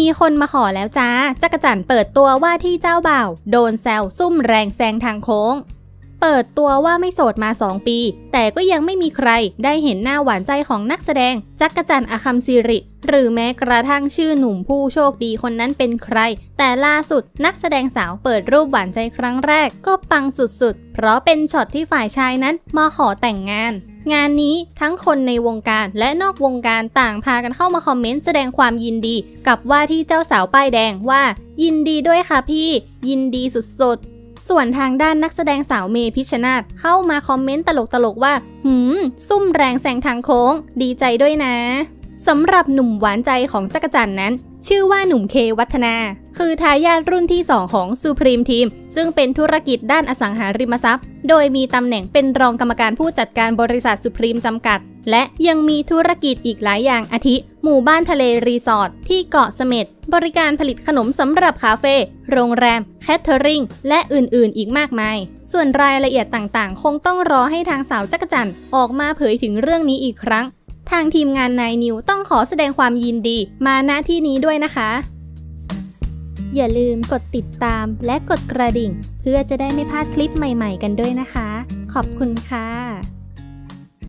มีคนมาขอแล้วจ้า จักรจันทร์เปิดตัวว่าที่เจ้าบ่าว โดนแซวซุ่มแรงแซงทางโค้ง เปิดตัวว่าไม่โสดมา 2 ปี แต่ก็ยังไม่มีใครได้เห็นหน้าหวานใจของนักแสดง จักรจันทร์อคัมซิริ หรือแม้กระทั่งชื่อหนุ่มผู้โชคดีคนนั้นเป็นใคร แต่ล่าสุดนักแสดงสาวเปิดรูปหวานใจครั้งแรก ก็ปังสุดๆ เพราะเป็นช็อตที่ฝ่ายชายนั้นมาขอแต่งงาน งานนี้ทั้งคนในวงการและนอกวงการต่างพากันเข้ามาคอมเมนต์แสดงความยินดี กับว่าที่เจ้าสาวป้ายแดงว่า ยินดีด้วยค่ะพี่ ยินดีสุดๆ ส่วนทางด้านนักแสดงสาวเมพิชชนาธเข้ามาคอมเมนต์ตลกๆว่า หืม ซุ่มแรงแซงทางโค้ง ดีใจด้วยนะ สำหรับหนุ่มหวานใจของจักรจันทร์นั้น ชื่อว่าหนุ่มเควัฒนา คือทายาทรุ่นที่ 2 ของ Supreme Team ซึ่งเป็นธุรกิจด้านอสังหาริมทรัพย์ โดยมีตำแหน่งเป็นรองกรรมการผู้จัดการบริษัท Supreme จำกัด และยังมีธุรกิจอีกหลายอย่างอาทิ หมู่บ้านทะเลรีสอร์ทที่เกาะเสม็ดบริการผลิตขนมสำหรับคาเฟ่โรงแรม แคทเทอริงและอื่นๆ อีกมากมาย ส่วนรายละเอียดต่างๆ คงต้องรอให้ทางสาวจักรจันทร์ออกมาเผยถึงเรื่องนี้อีกครั้ง ทางทีมงานนายนิวต้องขอแสดงความยินดีมาณที่นี้ด้วยนะคะ อย่าลืมกดติดตามและกดกระดิ่ง เพื่อจะได้ไม่พลาดคลิปใหม่ ๆ กันด้วยนะคะ ขอบคุณค่ะ